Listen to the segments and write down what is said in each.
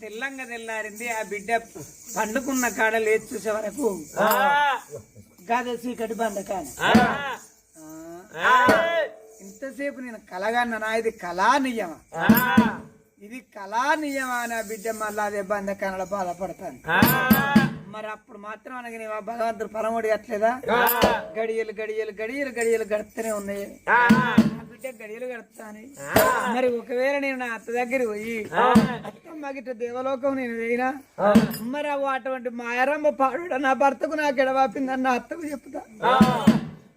తెల్లంగా తెల్లారింది ఆ బిడ్డ పండుకున్న కాడ లేచి చూసే వరకు. గద చీకటి బండకాని ఇంతసేపు నేను కలగన్న నా ఇది కళా నియమా ఇది కళా నియమా అని ఆ బిడ్డ మళ్ళా అదే బంధకాలలో బాధపడతాను మరి అప్పుడు మాత్రం అనగా నీవు ఆ భగవంతుడు పరముడి అట్లేదా? గడియలు గడియలు గడియలు గడియలు గడుస్తూనే ఉన్నాయి. బిడ్డ గడియలు గడుపుతాను మరి ఒకవేళ నేను నా అత్త దగ్గర పోయి అత్తమ్మ గిట్ట దేవలోకం నేను వేయినా మరి అవ్వ అటువంటి మాయరమ్మ పాడు నా భర్తకు నాకు ఎడవాపిందని నా అత్తకు చెప్తా.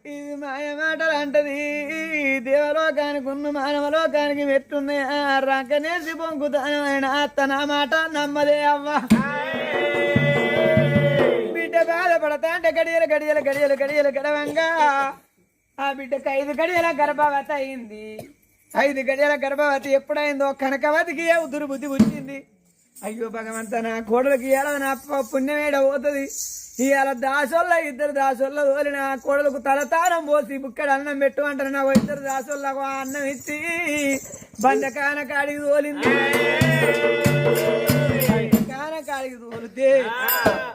ఇది మాయ మాటలు అంటది. దేవలోకానికి ఉన్న మానవలోకానికి మెట్టున్నాయి రంకనేసి పొంకుతానమైన అత్త నా మాట నమ్మదే అవ్వ. బిడ్డ బాధపడతా అంటే గడియలు గడియలు గడియలు గడియలు గడవంగా. ఆ బిడ్డకు ఐదు గడియల గర్భవతి అయింది. ఐదు గడియల గర్భవతి ఎప్పుడైందో కనకవతికి ఏ దుర్బుద్ధి వచ్చింది. అయ్యో భగవంత నా కోడలకి ఇవాళ నా పుణ్యమేడ పోతుంది. ఇవాళ దాసోళ్ళ ఇద్దరు దాసోళ్ళ తోలి నా కోడలకు తలతానం పోసి బుక్కడ అన్నం పెట్టు అంటారు నాకు ఇద్దరు దాసోళ్ళకు అన్నం ఇచ్చి బండకాన కాడికి తోలింది. కాడికి తోలితే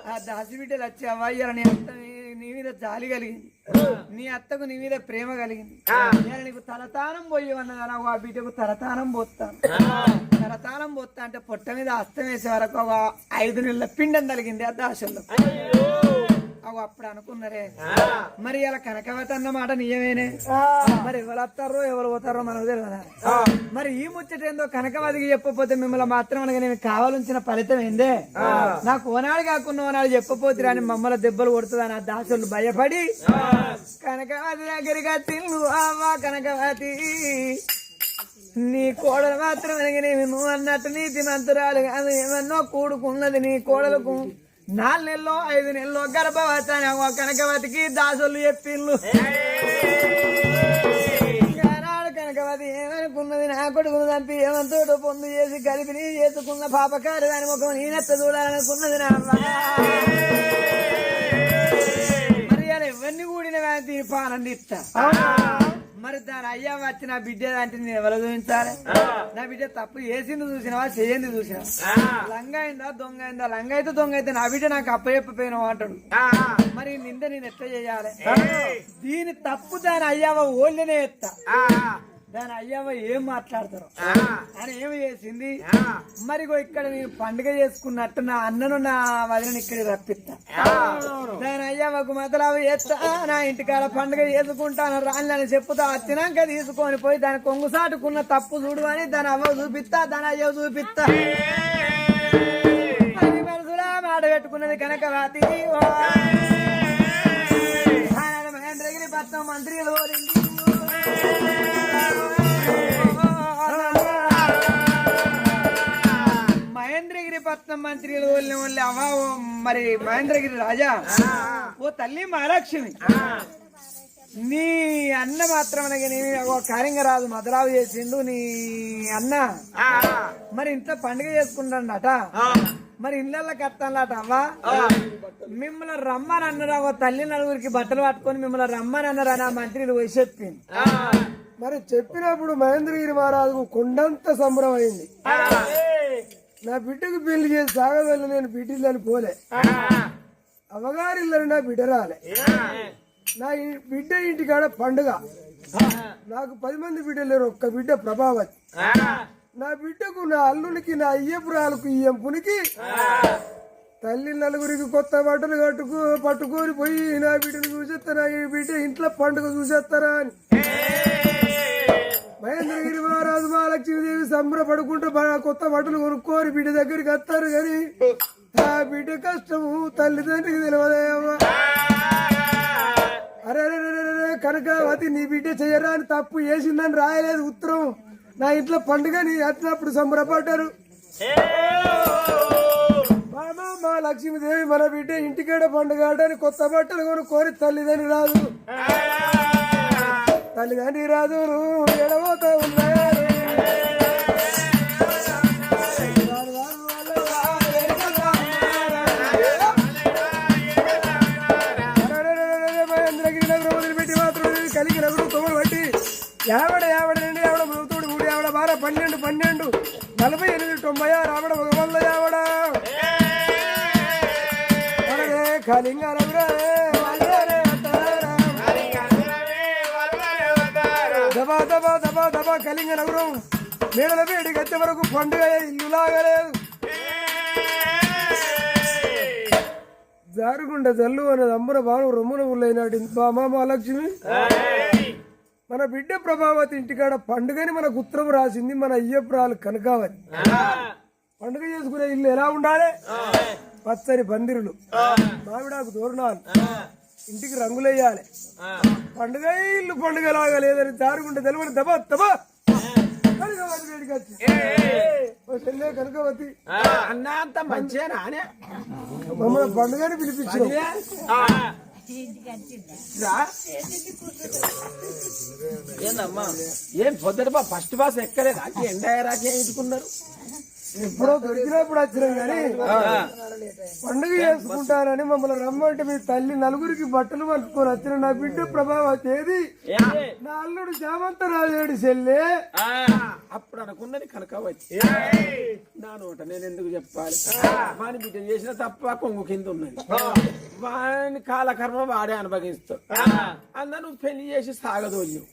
ఆ. దాసి బిడ్డలు వచ్చి అవ్వయ్యాల నీ అత్త నీ- మీద జాలి కలిగింది. నీ అత్తకు నీ మీద ప్రేమ కలిగింది. ఇవాళ నీకు తలతానం పోయి అన్నదా ఆ బిడ్డకు తలతానం పోస్తాను తలతానం పోతా అంటే పొట్ట మీద అస్తం వేసే వరకు ఒక ఐదు నెలల పిండం తలిగింది ఆ దాసల్లో అవి అప్పుడు అనుకున్నారే. మరి ఇలా కనకవత అన్నమాట నిజమేనే? మరి ఎవరు వస్తారో ఎవరు పోతారో మనకు తెలియదా మరి ఈ ముచ్చట ఏందో కనకవతికి చెప్పకపోతే మిమ్మల్ని మాత్రం అనగా నేను కావాల్సిన ఫలితం ఏందే? నాకు ఓనాడు కాకుండా ఓనాడు చెప్పపోతే అని మమ్మల్ని దెబ్బలు కొడుతుందని ఆ దాసులు భయపడి కనకవతి దగ్గరికి తిల్లు అవ్వ కనకవతి. నీ కోడలు మాత్రం నువ్వు అన్నట్టు నీతి మంతురాలు కాదు. ఏమన్నో కూడుకున్నది నీ కోడలకు. నాలుగు నెలలో ఐదు నెలల్లో గర్భవతి అని అవ్వ కనకవతికి దాసులు చెప్పిండ్లు కనకవతి ఏమనుకున్నది? నా కొడుకును చంపి ఏమంతోడు పొందు చేసి కలిపిని చేసుకున్న పాపకారు దాని ముఖం నేనెత్త చూడాలనుకున్నది నా మరి అలా ఇవన్నీ కూడిన దీని పానందిస్తా మరి దాని అయ్యా వచ్చి నా బిడ్డ అంటే నేను ఎవరు చూపించాలి? నా బిడ్డ తప్పు చేసింది చూసినావా? చేయండి చూసినావా? లంగ అయిందా? దొంగ అయిందా? లంగ అయితే దొంగ అయితే నా బిడ్డ నాకు అప్పచెప్పిపోయినావు అంటాడు. మరి నింద నేను ఎట్లా చేయాలి? దీని తప్పు దాని అయ్యావ ఓళ్ళనే ఎత్తా. దాని అయ్యావ ఏం మాట్లాడతారు అని ఏమి చేసింది మరి ఇగో ఇక్కడ నేను పండుగ చేసుకున్నట్టు నా అన్నను నా వదిలిని ఇక్కడ రప్పిస్తా దాని అయ్యవకు మొదలవు ఎత్తా నా ఇంటికాడ పండుగ చేసుకుంటాను రాళ్ళని చెప్పుతా వచ్చినాక తీసుకొని పోయి దాని కొంగు సాటుకున్న తప్పు చూడు అని దాని అవ్వ చూపిస్తా దాని అయ్యవ చూపిస్తా మాట పెట్టుకున్నది కనుక రాతి మహేంద్రగిరి పట్నం మంత్రి మహేంద్రగిరి పట్నం అవ్వ మరి మహేంద్రగిరి రాజా ఓ తల్లి మహాలక్ష్మి. నీ అన్న మాత్రం కార్యంగా రాదు మదరావు చేసిండు నీ అన్న. మరి ఇంట్లో పండుగ చేసుకుంటాడట. మరి ఇళ్ళకి కత్తాలట అవ్వా. మిమ్మల్ని రమ్మని అన్నారు ఒక తల్లి నలుగురికి బట్టలు పట్టుకొని మిమ్మల్ని రమ్మని అన్నారు అని ఆ మంత్రులు పోయి చెప్పింది మరి చెప్పినప్పుడు మహేంద్రగిరి మహారాజుకు కొండంత సంబరం అయింది. నా బిడ్డకు పెళ్ళి చేసి సాగదల్లి నేను బిడ్డలని పోలే. అవగారిల్లని నా బిడ్డ రాలే. నా ఈ- బిడ్డ ఇంటికాడ పండుగ. నాకు పది మంది బిడ్డలు లేరు ఒక్క బిడ్డ ప్రభావతి. నా బిడ్డకు నా అల్లునికి నా అయ్యపురాలకు ఈ ఎంపునికి తల్లి నలుగురికి కొత్త బట్టలు కట్టుకు పట్టుకొని పోయి నా బిడ్డను చూసేస్తారా? ఈ బిడ్డ ఇంట్లో పండుగ చూసేస్తారా అని. మహేంద్రగిరి మహారాజు మహాలక్ష్మీదేవి సంబరపడుకుంటూ కొత్త బట్టలు కొనుక్కోరు బిడ్డ దగ్గరికి వస్తారు కానీ ఆ బిడ్డ కష్టము తల్లిదండ్రికి తెలియదేమో అరే అరే, అరే, నీ బిడ్డ చెయ్యరా అని తప్పు చేసిందని రాయలేదు ఉత్తరం. నా ఇంట్లో పండుగని నీ సంబరపడ్డారు. మా లక్ష్మీదేవి మన బిడ్డ ఇంటికాడ పండుగ ఆడని కొత్త బట్టలు కొనుక్కోరి తల్లిదండ్రి రాదు. తల్లిదండ్రి నువ్వు ఎడబోతా మాత్రం కలిగి బట్టి యావడ యావడ రెండు యావడ మృతుడు మూడు యావడ బార పన్నెండు పన్నెండు నలభై ఎనిమిది తొంభై రావడ ఒక వంద యావడ. మనదే కలింగ దబా నగరం. మేడల వేడి వచ్చే వరకు పండుగ ఇల్లు లాగలేదు జారుగుండ జల్లు అన్నది అమ్మన బాను రొమ్మున ఉల్లైనాటి బామా మహాలక్ష్మి. మన బిడ్డ ప్రభావతి ఇంటికాడ పండుగని మన ఉత్తరం రాసింది మన అయ్యప్రాలు కనకావని పండుగ చేసుకునే ఇల్లు ఎలా ఉండాలి? పచ్చని పందిరులు. మామిడాకు తోరణాలు. ఇంటికి రంగులేయాలి. పండుగ ఇల్లు పండుగ లాగా లేదని జారుగుంటే తెలివని దబా దబా. చెల్లె కనకావతి అన్న అంత మంచిగా అనే మమ్మల్ని పండుగని పిలిపించావు. ఏందమ్మా? ఏం పొద్దుట ఫస్ట్ బాస్ ఎక్కలేదా? ఎండ రాకి ఎదుకున్నారు ఎప్పుడో దొరికినప్పుడు వచ్చినాం కానీ పండుగ చేసుకుంటానని మమ్మల్ని రమ్మంటే మీ తల్లి నలుగురికి బట్టలు పట్టుకొని వచ్చిన నా బిడ్డ ప్రభావతి ఏది నా అల్లుడు జామంత రాజేడు చెల్లె అప్పుడు అనుకున్నది కనుక వచ్చి నా నోట నేను ఎందుకు చెప్పాలి? వాని బిడ్డ చేసిన తప్ప కొంగు కింద ఉన్నది. వాని కాలకర్మ వాడే అనుభవిస్తావు అన్న నువ్వు పెళ్ళి చేసి సాగదోల్యం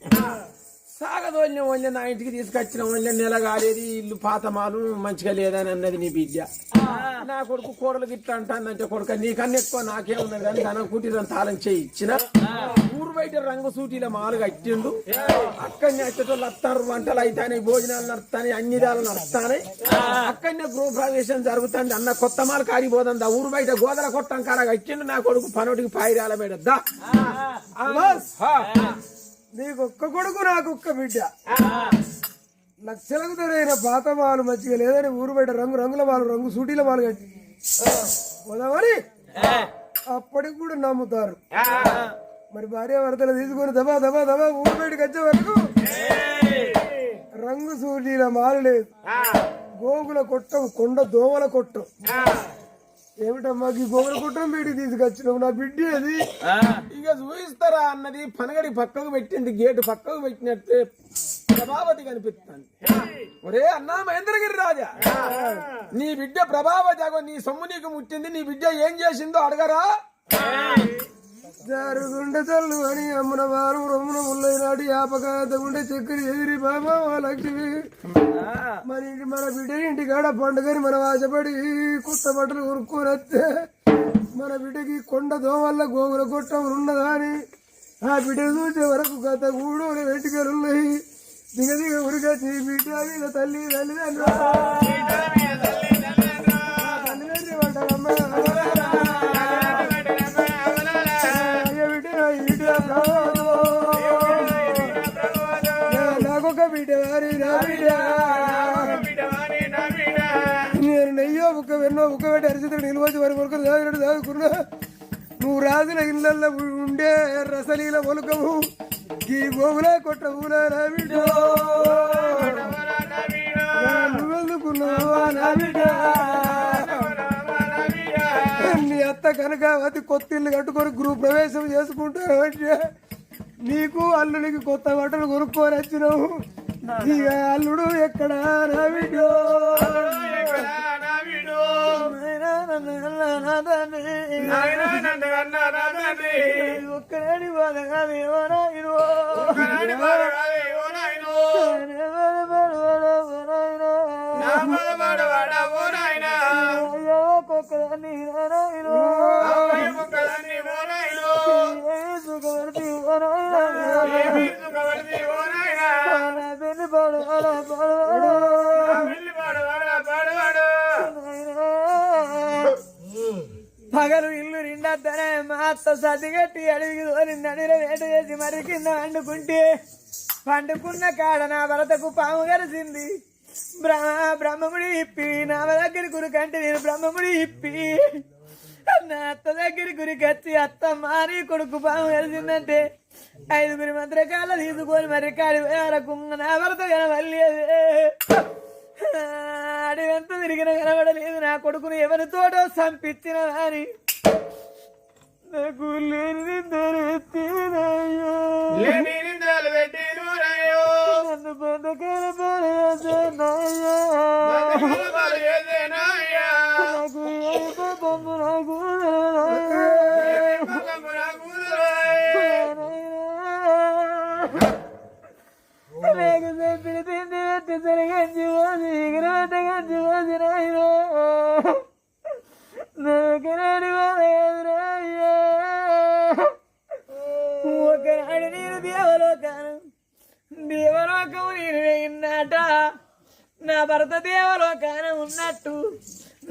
సాగదోల్యం వల్ల నా ఇంటికి తీసుకొచ్చిన వల్ల నెల కాలేదు ఇల్లు పాతమాలు మంచిగా లేదని అన్నది నీ బిడ్డ. నా కొడుకు కూడలు గిట్లా అంటానంటే కొడుక నీకన్నా ఎక్కువ నాకే ఉన్నది కానీ ధనం కుటీరం తాళం చేయి ఇచ్చిన ఊరు బయట రంగు సూటీల మాలు కట్టిండు. అక్కడనే వచ్చేటోళ్ళు వస్తారు వంటలు అయితాయి భోజనాలు నడుస్తాయి అన్ని దాలు నడుస్తాయి అక్కడనే గృహ ప్రవేశం జరుగుతుంది. అన్న కొత్త మాలు కాడిపోతుంది ఊరు బయట గోదల కొట్టం కాడ కట్టిండు. నా కొడుకు పనోటికి పాయిరాల మీద దా ఆ. నీకు ఒక్క కొడుకు నాకు ఒక్క బిడ్డ. లక్షలకు తొరైన పాత మాలు మంచిగా లేదని ఊరు బయట రంగు రంగుల మాలు రంగు సూటీల మాలు కట్టి. పోదామని? అప్పటికి కూడా నమ్ముతారు. మరి భార్య భర్తలు తీసుకొని దబా దబా దబా ఊరు బయటకు వచ్చే వరకు రంగు సూటీల మాలు లేదు. గోగుల కొట్టం కొండ దోమల కొట్టం. ఏమిటమ్మా ఈ గోగుల కొట్టం బయటికి తీసుకొచ్చినావు నా బిడ్డ అది. ఇక చూపిస్తారా అన్నది పనగడి పక్కకు పెట్టింది గేటు పక్కకు పెట్టినట్టే ప్రభావతి కనిపిస్తుంది. ఒరే అన్నా మహేంద్రగిరి రాజా నీ బిడ్డ ప్రభావతి అగో నీ సొమ్ము నీకు ముట్టింది నీ బిడ్డ ఏం చేసిందో అడగరా? జారుగుండె చల్లు అని అమ్మన వారం రొమ్మున ముల్లైనాడు యాపకాత గుండె ఎదిరి ఎగిరి బాబా లక్ష్మి మన ఇంటి మన బిడ్డ ఇంటి కాడ పండుగని మనం ఆశపడి కొత్త బట్టలు కొనుక్కొని వస్తే మన బిడ్డకి కొండ దోమల్ల గోగుల కొట్టం ఉన్నదా అని ఆ బిడ్డ చూసే వరకు గత గూడు వెంటికలు ఉన్నాయి. దిగ దిగ ఉరికొచ్చి బిడ్డ తల్లి తల్లిదండ్రులు నాకొక బిడ్డ వారి నా బిడ్డ నేను నెయ్యో బుక్క వెన్నో బుక్క పెట్టి అరిచితుడు నిల్వచ్చి వారి కొరకు దాగినట్టు దాదుకున్నా నువ్వు రాజుల ఇళ్ళల్లో ఉండే రసలీల మొలకము ఈ గోగుల కొట్ట ఊల నా బిడ్డ నువ్వెందుకున్నావా నా బిడ్డ నీ అత్త కనుక అతి కొత్త ఇల్లు కట్టుకొని గృహ ప్రవేశం చేసుకుంటావు అంటే నీకు అల్లుడికి కొత్త బట్టలు కొనుక్కొని వచ్చినావు. ఇక అల్లుడు ఎక్కడ? నా బిడ్డో ఒక్కడి బాధ కాదు. అత్త సతిగట్టి అడిగి తోని నడిలో వేట చేసి మరి కింద వండుకుంటే వండుకున్న కాడ నా భరతకు పాము గరిసింది. బ్రహ్మ బ్రహ్మముడి ఇప్పి నా దగ్గర గురికంటే నేను బ్రహ్మముడి ఇప్పి. నా అత్త దగ్గర గురికచ్చి అత్త మారి కొడుకు పాము కలిసిందంటే ఐదుగురి మంత్రకాల తీసుకొని మరి కాడి వరకు నా భర్త కనబడలేదు అడవంత తిరిగిన కనబడలేదు నా కొడుకుని ఎవరితోటో సంపించిన అని నాకు లేనిది దొరికినాయో. నన్ను బతకల పడేసానయ్యా. నాకు ఏ పంపు నాకు నాకు చెప్పిన తిండి పెట్టి సరిగంచి పోసి దేవలోకం నేను నా భర్త దేవలోకాన ఉన్నట్టు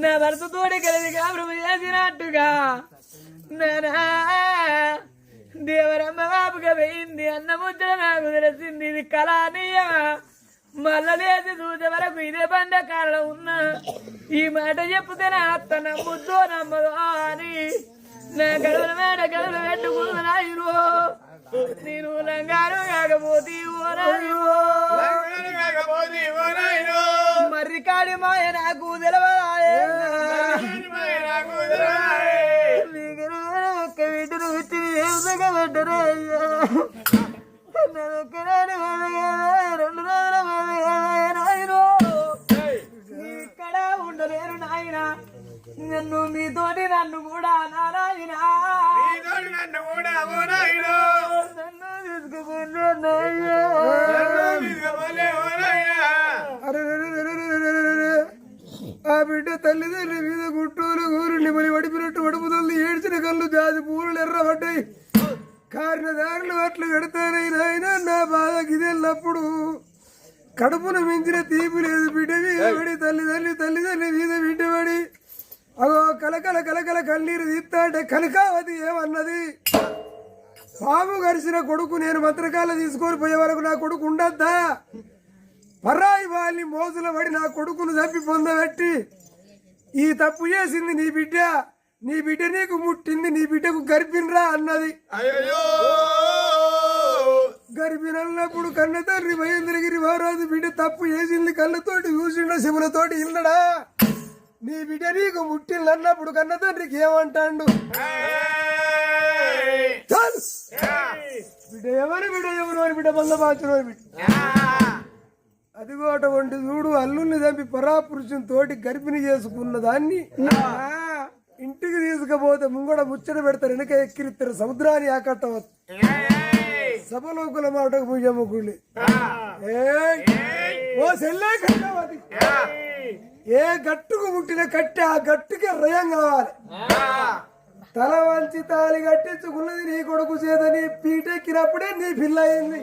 నా భర్త తోడి కలిసి కాపురం చేసినట్టుగా. నానా దేవరమ్మ బాబుగా పోయింది అన్న ముద్ర నాకు తెలిసింది ఇది కళానీయమా? మళ్ళా లేచి చూసే వరకు ఇదే బండ కారణం ఉన్నా. ఈ మాట చెప్తే నా అత్త నమ్ముద్దో నమ్మదో అని. నా గడవల మేడ గడువులు పెట్టుకున్నాయిరో నేను లంగారు కాకపోతే మర్రి కాడి మాయ నాకు ఒక్క వీటిని వచ్చి ఏం సగబడ్డరే రెండు రోజుల ఇక్కడ ఉండలేరు నాయనా. నన్ను మీతోటి నన్ను కూడా నా నాయన నన్ను రే. ఆ బిడ్డ తల్లిదండ్రి మీద గుట్టూరు ఊరిని మరి వడిపినట్టు వడుపుతుంది ఏడ్చిన కళ్ళు జాతి పూలు ఎర్రబడ్డాయి. కారిన దారులు అట్లు నాయన నా బాధ గిదెళ్ళప్పుడు కడుపున మించిన తీపి లేదు బిడ్డ మీద పడి తల్లిదండ్రి తల్లిదండ్రి మీద బిడ్డ అగో కలకల కలకల కన్నీరు తీస్తా అంటే కనకావతి ఏమన్నది? పాము గరిసిన కొడుకు నేను మంత్రకాల తీసుకొని పోయే వరకు నా కొడుకు ఉండద్దా? పరాయి వాళ్ళని మోజుల పడి నా కొడుకును చంపి పొందబెట్టి ఈ తప్పు చేసింది నీ బిడ్డ. నీ బిడ్డ నీకు ముట్టింది నీ బిడ్డకు గర్భిణరా అన్నది. గర్భిణన్నప్పుడు కన్న తండ్రి మహేంద్రగిరి మహారాజు బిడ్డ తప్పు చేసింది కళ్ళతోటి చూసిండ శివులతోటి ఇల్లడా? నీ బిడ్డ నీకు ముట్టింది అన్నప్పుడు కన్న తండ్రికి ఏమంటాడు. బిడ్డ ఎవరు బిడ్డ ఎవరు అని బిడ్డ మళ్ళా బాచురు బిడ్డ. అదిగో అటువంటి చూడు అల్లుల్ని చంపి పరాపురుషుని తోటి గర్భిణి చేసుకున్న దాన్ని ఇంటికి తీసుకుపోతే ముంగడ ముచ్చట పెడతారు వెనక ఎక్కిరిస్తారు సముద్రాన్ని ఆకట్టవచ్చు సభలోకుల మాటకు కూలి ఏయ్! ఓ సెల్లే కట్టవది. ఏ గట్టుకు ముట్టిన కట్టి ఆ గట్టుకి రయం కావాలి. తల వంచి తాలి కట్టించుకున్నది నీ కొడుకు చేతని పీటెక్కినప్పుడే నీ పిల్ల అయింది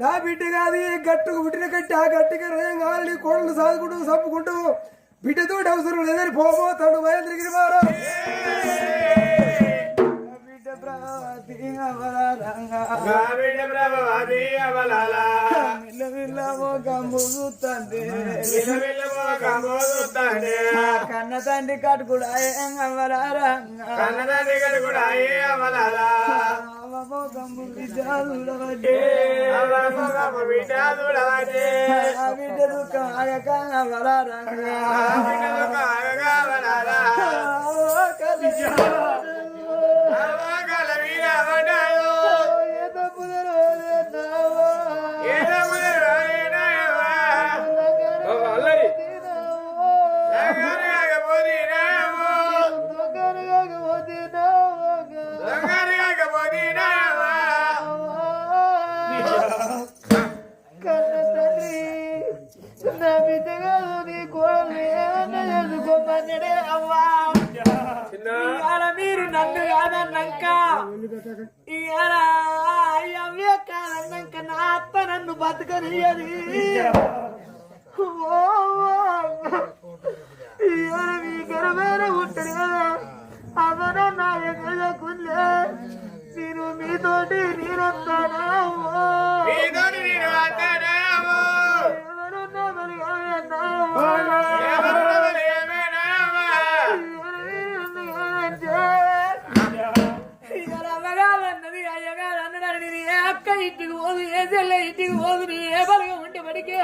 నా బిడ్డ కాదు ఏ గట్టుకు పుట్టిన కట్టి ఆ గట్టికి రయం కావాలి. నీ కోడలు సాదుకుంటూ చంపుకుంటూ బిడ్డతో అవసరం లేదని పోబోతాడు మహేంద్రగిరి మారా బిడ్డ ప్రభావతి అవలారంగా మిల్లమిల్లమో గంబులు తండ్రి ఆ కన్న తండ్రి కట్టుకుడా ఏం అవలారంగా అవమో గంబు విద్యాలుడవడ్డే ఆ బిడ్డ దుఃఖం ఆగక అవలారంగా ఓ కలిసి ఏ నేను ఎవరున్నా మరి ఏ అక్క ఇంటికి పోదు ఏ చెల్లె ఇంటికి పోదు నీ ఏ బలగం ఉంటే నేను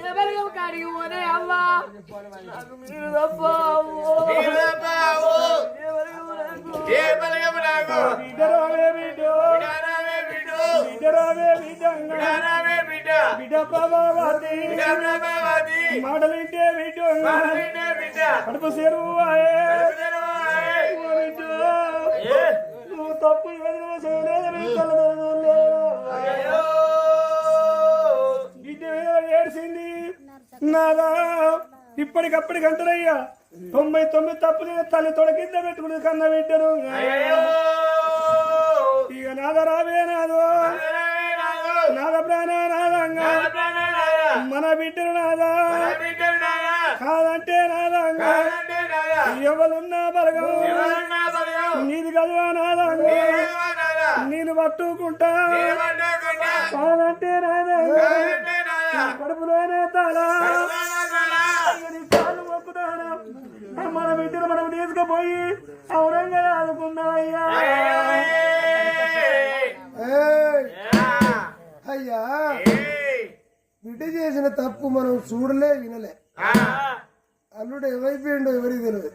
ఏ బలగం కాడికి పోనే అవ్వా నాకు మీరు తప్ప. ఏ నాకు? బిడ్డ. కడుపు నువ్వు తప్పు ఎదురు చేయలేదు నీ తల్లిదండ్రులు లేరు. బిడ్డ మీద ఏడ్చింది నాదా? ఇప్పటికప్పటికి అంటారయ్యా తొంభై తొమ్మిది తప్పు చేసిన తల్లి తొడ కింద పెట్టుకుని కన్న బిడ్డను. ఇక నాద రావే నాదో నాద ప్రాణ నాదంగా మన బిడ్డను నాదా? కాదంటే నాదంగా? ఎవరున్నా బలగం? నీది కదవా నాదంగా నేను పట్టుకుంటా? కాదంటే నాదంగా కడుపులోనే తాళా నీ కాళ్ళు మొక్కుతాను మన బిడ్డను మనం తీసుకుపోయి ఔరంగా ఆదుకుందామయ్యా. ఏయ్! అయ్యా! బిడ్డ చేసిన తప్పు మనం చూడలే వినలే. అల్లుడు ఏమైపోయిండో ఎవరికి తెలియదు.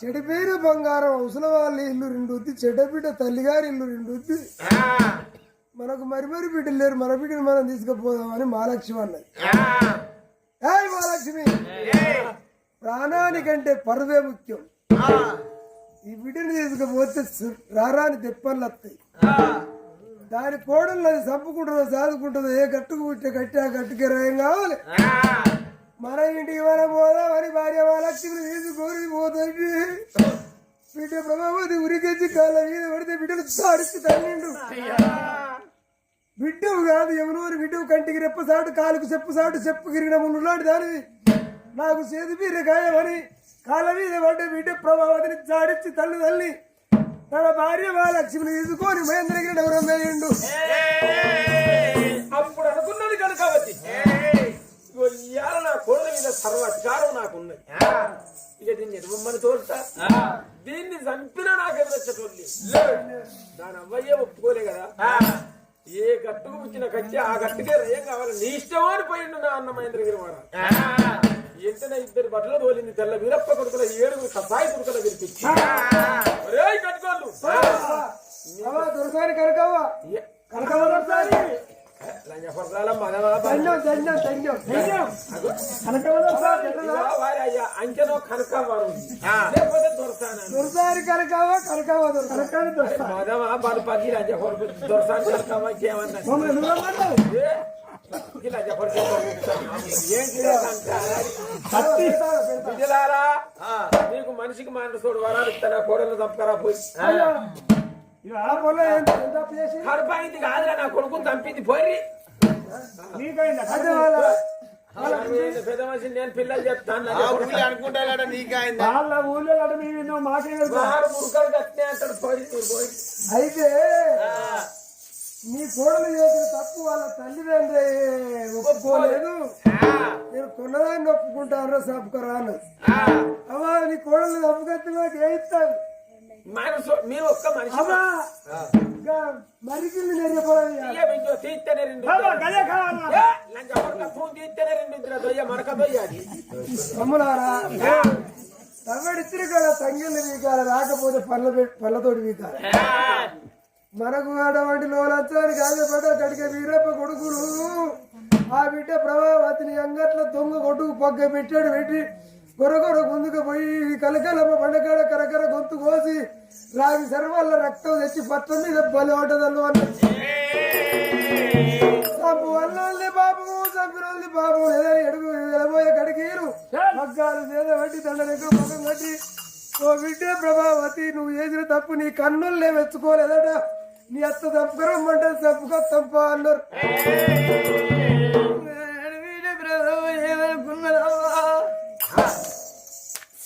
చెడిపోయిన బంగారం అవసరం వాళ్ళ ఇల్లు రెండొద్ది చెడ్డ బిడ్డ తల్లిగారి ఇల్లు రెండొద్ది. మనకు మరి మరి బిడ్డలు లేరు మన బిడ్డను మనం తీసుకుపోదామని మహాలక్ష్మి అన్నది. ఏయ్ మహాలక్ష్మి! ప్రాణానికంటే పరువే ముఖ్యం. ఈ బిడ్డను తీసుకుపోతే రారాని తెప్పలు వస్తాయి. దాని కోడలు అది చంపుకుంటుందో సాదుకుంటుందో ఏ గట్టుకు పుట్టే గట్టి ఆ గట్టుకే రయం కావాలి? మన ఇంటికి మనం పోదాం అని భార్య మహాలక్ష్మిని తీసుకొని పోతుంది బిడ్డ ప్రభావతి ఉరికెచ్చి కాళ్ళ మీద పడితే బిడ్డను సాడిచి తల్లిండు బిడ్డవు కాదు ఎవరు బిడ్డవు కంటికి రెప్ప సాటు కాలుకు చెప్పు సాటు చెప్పు గిరిగిన మునులాంటి దానివి నాకు చేతి మీద గాయమని కాళ్ళ మీద పడ్డ బిడ్డ ప్రభావతిని జాడించి తల్లి తల్లి. తన భార్య మహాలక్ష్మిని తీసుకొని మహేంద్రగిరి ఎవరం వేయండు. అప్పుడు అనుకున్నది కనుక వచ్చి ఇవాళ నా కోడల మీద సర్వాధికారం నాకున్నది. ఇక దీన్ని ఎదుమని తోలుతా. దీన్ని చంపినా నాకు ఎదురొచ్చేటోళ్ళు దాని అవ్వయ్యే ఒప్పుకోలే కదా. ఏ గట్టుకు పుచ్చిన కచ్చి ఆ గట్టుకే రయం కావాలి? నీ ఇష్టం అని పోయిండు నా అన్న మహేంద్రగిరి మహారాజ్. ఎంతనే ఇద్దరు బట్టలు తోలింది తెల్ల వీరప్ప కొడుకుల ఏడుగురు కసాయి కొడుకుల దొరసారి కనకవ్వ. కనకవ్వ కనకవ్వ అంచెనో లేకపోతే దొరసాను దొరసారి కనకవ్వ కనకవ్వ కనకవ్వ పది దొరసాను ఇంకేమన్నా. నీకు మనిషికి మాట చూడు వరాలు ఇస్తానా కోడలు తప్పకరా పోయి? కడపైంది కాదురా నా కొడుకుని చంపింది. పోయి. పెద్ద మనిషి నేను పిల్లలు చెప్తాను. వాళ్ళ ఊళ్ళో మాకే పోయి. అయితే నీ కోడలు చేసిన తప్పు వాళ్ళ తల్లిదండ్రి ఒప్పుకోలేదు. నేను కొన్నదాన్ని ఒప్పుకుంటాను సప్పుకరా అన్నది. అమ్మా నీ కోడలు తప్పుకత్తి నాకు ఏ ఇస్తాను మనసు మీరు ఒక్క మనిషి అమ్మా ఇంకా మరికిల్ని నెరపడాలి తీయ బిడ్డో, తీస్తేనే రెండు తీస్తేనే రెండు దొయ్య మరక దొయ్య అది. అమ్ములారా? తవ్వడిచ్చిన కాడ తంగిళ్ళు వీకాల రాకపోతే పళ్ళ పళ్ళతోటి వీకాలి. మనకు అటువంటి లోలంచానికి ఆశపడ్డ కడిగే వీరప్ప కొడుకులు. ఆ బిడ్డ ప్రభావతిని అంగట్ల దొంగ కొట్టుకు పగ్గ పెట్టాడు. పెట్టి గొరగొర ముందుకు పోయి కలకలమ్మ పండకాడ కరకర గొంతు కోసి రాగి సర్వాల రక్తం తెచ్చి పట్ల మీద బలి ఉంటదల్లు అన్నది సంపు వల్లోల్ని పాపము సంపినోల్ని లేదని ఎడుగు వెళ్ళబోయే కడిగీరు మగ్గాలు చేద వడ్డి దండలకు కట్టి ఓ బిడ్డ ప్రభావతి నువ్వు చేసిన తప్పు నీ కన్నుల్లే మెచ్చుకోలేదట. నీ అత్త తప్పుకరమ్మంటే తప్పుకో చంప అన్నారు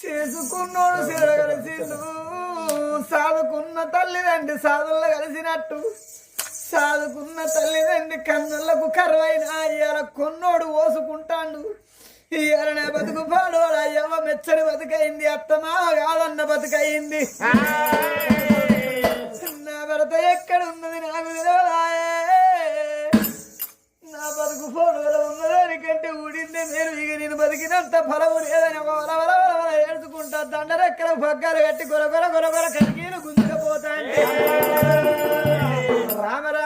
చేసుకున్నోడు సీడ కలిసిండు సాదుకున్న తల్లిదండ్రి సాధుల్లో కలిసినట్టు సాదుకున్న తల్లిదండ్రి కన్నులకు కరువైన ఇవాళ కొన్నోడు ఓసుకుంటాండు. ఇవాళ నా బతుకు పాడోడు అయ్యవ మెచ్చని బతుకైంది అత్తమా కాదన్న బతుకైంది. భర్త ఎక్కడ ఉన్నది నాకు తెలియదాయే నా బతుకు ఫోన్ ఉన్నదానికంటే ఊడిందే మీరు ఇక నేను బతికినంత ఫలము లేదని ఒక వల వల వల ఏడుచుకుంటా. దండరెక్కల పగ్గాలు కట్టి గొరగొర గొరగొర కరిగీలు గుంజుకపోతా అంటే రామరా